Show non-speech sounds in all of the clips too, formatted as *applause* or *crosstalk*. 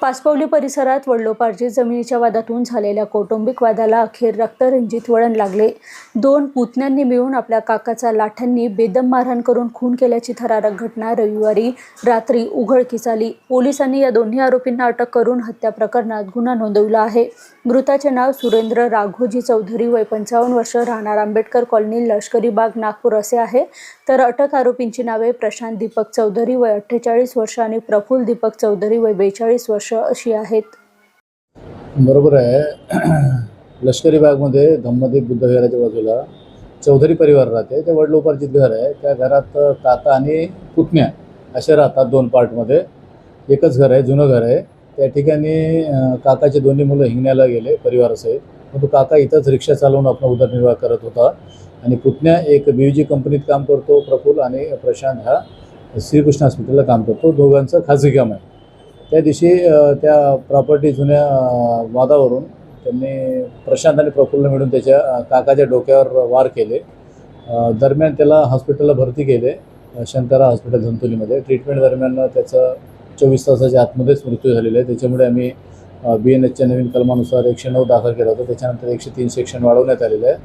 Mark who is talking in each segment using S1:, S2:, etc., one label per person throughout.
S1: पाचपौली परिसरात वडलोपार्जित जमिनीच्या वादातून झालेल्या कौटुंबिक वादाला अखेर रक्तरंजित वळण लागले. दोन पुतण्यांनी मिळून आपल्या काकाचा लाठ्यांनी बेदम मारहाण करून खून केल्याची थरारक घटना रविवारी रात्री उघडकीस आली. पोलिसांनी या दोन्ही आरोपींना अटक करून हत्या प्रकरणात गुन्हा नोंदवला आहे. मृताचे नाव सुरेंद्र राघोजी चौधरी वय पंचावन्न वर्ष राहणार आंबेडकर कॉलनी लष्करी बाग नागपूर असे आहे. तर अटक आरोपींची नावे प्रशांत दीपक चौधरी वय अठ्ठेचाळीस वर्ष आणि प्रफुल्ल दीपक चौधरी वय बेचाळीस वर्ष. अशी आहेत.
S2: बरोबर आहे. *clears throat* लष्करी बागमध्ये धम्मदीप बुद्धविहाराच्या बाजूला चौधरी परिवार राहते. ते वडलोपार्जित घर आहे. त्या घरात काका आणि पुतण्या असे राहतात दोन पार्टमध्ये. एकच घर आहे जुनं घर आहे. त्या ठिकाणी काकाचे दोन्ही मुलं हिंगण्याला गेले परिवारासहित. परंतु काका इथंच रिक्षा चालवून आपला उदरनिर्वाह करत होता. आणि पुतण्या एक बी जी कंपनीत काम करतो प्रफुल्ल आणि प्रशांत हा श्रीकृष्ण हॉस्पिटलला काम करतो. दोघांचं खाजगी काम आहे. त्या दिवशी त्या प्रॉपर्टी जुन्या वादावरून त्यांनी प्रशांत आणि प्रफुल्ल मिळून त्याच्या काकाच्या डोक्यावर वार केले. दरम्यान त्याला हॉस्पिटलला भरती केले शंकरा हॉस्पिटल धंतोलीमध्ये. ट्रीटमेंट दरम्यान त्याचं चोवीस तासाच्या आतमध्येच मृत्यू झालेला आहे. त्याच्यामुळे आम्ही बी एन एचच्या नवीन कलमानुसार एकशे नऊ दाखल केला होता. त्याच्यानंतर एकशे तीन सेक्शन वाढवण्यात आलेलं आहे.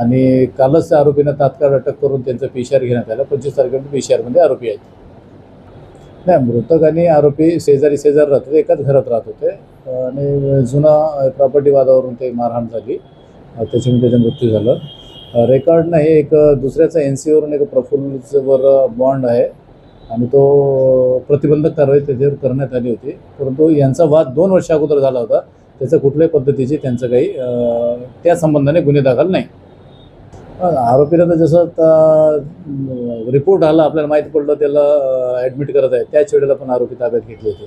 S2: आणि कालच त्या आरोपींना तात्काळ अटक करून त्यांचं पी सी आर घेण्यात आलं. पंचवीस तारखेपर्यंत पी सी आरमध्ये आरोपी आहेत. नाही मृतक आणि आरोपी शेजारी शेजार राहत होते एकाच घरात राहत होते. आणि जुना प्रॉपर्टी वादावरून ते मारहाण झाली. त्याच्यामुळे त्याचा मृत्यू झालं. रेकॉर्ड नाही एक दुसऱ्याचा एन सीवरून एक प्रफुल्लवर बॉन्ड आहे. आणि तो प्रतिबंधक कारवाई त्याच्यावर करण्यात आली होती. परंतु यांचा वाद दोन वर्षा अगोदर झाला होता. त्याचं कुठल्याही पद्धतीची त्यांचं काही त्या संबंधाने गुन्हे दाखल नाही. आरोपीला तर जसं रिपोर्ट आला आपल्याला माहीत पडलं त्याला ॲडमिट करत आहे. त्याच वेळेला पण आरोपी ताब्यात घेतले होते.